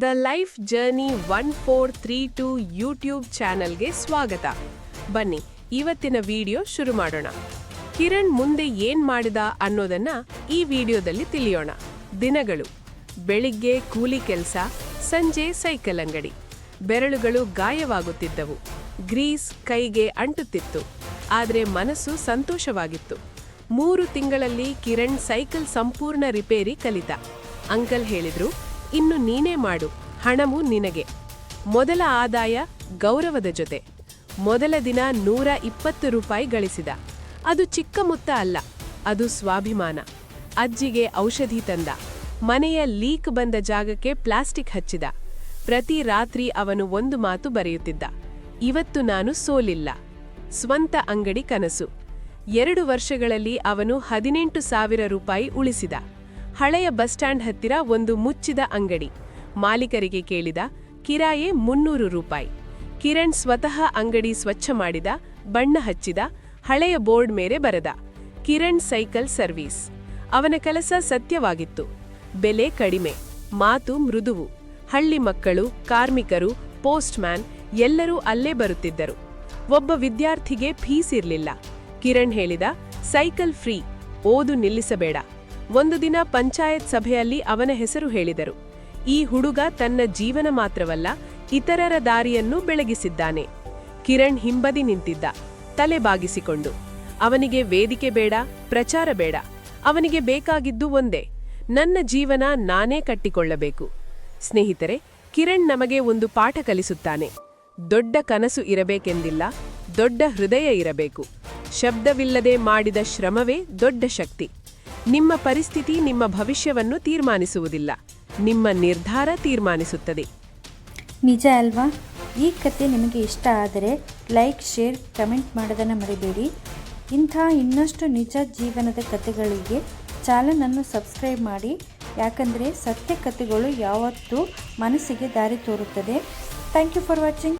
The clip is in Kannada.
The life journey one four three two YouTube ಚಾನಲ್ಗೆ ಸ್ವಾಗತ. ಬನ್ನಿ, ಇವತ್ತಿನ ವಿಡಿಯೋ ಶುರು ಮಾಡೋಣ. ಕಿರಣ್ ಮುಂದೆ ಏನ್ ಮಾಡಿದ ಅನ್ನೋದನ್ನ ಈ ವಿಡಿಯೋದಲ್ಲಿ ತಿಳಿಯೋಣ. ದಿನಗಳು. ಬೆಳಿಗ್ಗೆ ಕೂಲಿ ಕೆಲಸ, ಸಂಜೆ ಸೈಕಲ್ ಅಂಗಡಿ. ಬೆರಳುಗಳು ಗಾಯವಾಗುತ್ತಿದ್ದವು. ಗ್ರೀಸ್ ಕೈಗೆ ಅಂಟುತ್ತಿತ್ತು. ಆದರೆ ಮನಸ್ಸು ಸಂತೋಷವಾಗಿತ್ತು. ಮೂರು ತಿಂಗಳಲ್ಲಿ ಕಿರಣ್ ಸೈಕಲ್ ಸಂಪೂರ್ಣ ರಿಪೇರಿ ಕಲಿತ. ಅಂಕಲ್ ಹೇಳಿದ್ರು ಇನ್ನು ನೀನೇ ಮಾಡು ಹಣವು ನಿನಗೆ. ಮೊದಲ ಆದಾಯ ಗೌರವದ ಜೊತೆ. ಮೊದಲ ದಿನ ನೂರ ಇಪ್ಪತ್ತು ರೂಪಾಯಿ ಗಳಿಸಿದ. ಅದು ಚಿಕ್ಕ ಮೊತ್ತ ಅಲ್ಲ, ಅದು ಸ್ವಾಭಿಮಾನ. ಅಜ್ಜಿಗೆ ಔಷಧಿ ತಂದ. ಮನೆಯ ಲೀಕ್ ಬಂದ ಜಾಗಕ್ಕೆ ಪ್ಲಾಸ್ಟಿಕ್ ಹಚ್ಚಿದ. ಪ್ರತಿ ರಾತ್ರಿ ಅವನು ಒಂದು ಮಾತು ಬರೆಯುತ್ತಿದ್ದ. ಇವತ್ತು ನಾನು ಸೋಲಿಲ್ಲ. ಸ್ವಂತ ಅಂಗಡಿ ಕನಸು. ಎರಡು ವರ್ಷಗಳಲ್ಲಿ ಅವನು ಹದಿನೆಂಟು ಸಾವಿರ ರೂಪಾಯಿ ಉಳಿಸಿದ. ಹಳೆಯ ಬಸ್ ಸ್ಟ್ಯಾಂಡ್ ಹತ್ತಿರ ಒಂದು ಮುಚ್ಚಿದ ಅಂಗಡಿ. ಮಾಲೀಕರಿಗೆ ಕೇಳಿದ, ಕಿರಾಯೆ ಮುನ್ನೂರು ರೂಪಾಯಿ. ಕಿರಣ್ ಸ್ವತಃ ಅಂಗಡಿ ಸ್ವಚ್ಛ ಮಾಡಿದ, ಬಣ್ಣ ಹಚ್ಚಿದ, ಹಳೆಯ ಬೋರ್ಡ್ ಮೇಲೆ ಬರೆದ, ಕಿರಣ್ ಸೈಕಲ್ ಸರ್ವೀಸ್. ಅವನ ಕೆಲಸ ಸತ್ಯವಾಗಿತ್ತು. ಬೆಲೆ ಕಡಿಮೆ, ಮಾತು ಮೃದುವು. ಹಳ್ಳಿ ಮಕ್ಕಳು, ಕಾರ್ಮಿಕರು ಪೋಸ್ಟ್ ಮ್ಯಾನ್ ಎಲ್ಲರೂ ಅಲ್ಲೇ ಬರುತ್ತಿದ್ದರು. ಒಬ್ಬ ವಿದ್ಯಾರ್ಥಿಗೆ ಫೀಸ್ ಇರಲಿಲ್ಲ. ಕಿರಣ್ ಹೇಳಿದ, ಸೈಕಲ್ ಫ್ರೀ, ಓದು ನಿಲ್ಲಿಸಬೇಡ. ಒಂದು ದಿನ ಪಂಚಾಯತ್ ಸಭೆಯಲ್ಲಿ ಅವನ ಹೆಸರು ಹೇಳಿದರು. ಈ ಹುಡುಗ ತನ್ನ ಜೀವನ ಮಾತ್ರವಲ್ಲ, ಇತರರ ದಾರಿಯನ್ನು ಬೆಳಗಿಸಿದ್ದಾನೆ. ಕಿರಣ್ ಹಿಂಬದಿ ನಿಂತಿದ್ದ, ತಲೆ ಬಾಗಿಸಿಕೊಂಡು. ಅವನಿಗೆ ವೇದಿಕೆ ಬೇಡ, ಪ್ರಚಾರ ಬೇಡ. ಅವನಿಗೆ ಬೇಕಾಗಿದ್ದು ಒಂದೇ, ನನ್ನ ಜೀವನ ನಾನೇ ಕಟ್ಟಿಕೊಳ್ಳಬೇಕು. ಸ್ನೇಹಿತರೆ, ಕಿರಣ್ ನಮಗೆ ಒಂದು ಪಾಠ ಕಲಿಸುತ್ತಾನೆ. ದೊಡ್ಡ ಕನಸು ಇರಬೇಕೆಂದಿಲ್ಲ, ದೊಡ್ಡ ಹೃದಯ ಇರಬೇಕು. ಶಬ್ದವಿಲ್ಲದೆ ಮಾಡಿದ ಶ್ರಮವೇ ದೊಡ್ಡ ಶಕ್ತಿ. ನಿಮ್ಮ ಪರಿಸ್ಥಿತಿ ನಿಮ್ಮ ಭವಿಷ್ಯವನ್ನು ತೀರ್ಮಾನಿಸುವುದಿಲ್ಲ. ನಿಮ್ಮ ನಿರ್ಧಾರ ತೀರ್ಮಾನಿಸುತ್ತದೆ. ನಿಜ ಅಲ್ವಾ? ಈ ಕತೆ ನಿಮಗೆ ಇಷ್ಟ ಆದರೆ ಲೈಕ್, ಶೇರ್, ಕಮೆಂಟ್ ಮಾಡೋದನ್ನು ಮರಿಬೇಡಿ. ಇಂಥ ಇನ್ನಷ್ಟು ನಿಜ ಜೀವನದ ಕತೆಗಳಿಗೆ ಚಾನಲನ್ನು ಸಬ್ಸ್ಕ್ರೈಬ್ ಮಾಡಿ. ಯಾಕಂದರೆ ಸತ್ಯ ಕಥೆಗಳು ಯಾವತ್ತೂ ಮನಸ್ಸಿಗೆ ದಾರಿ ತೋರುತ್ತದೆ. Thank you for watching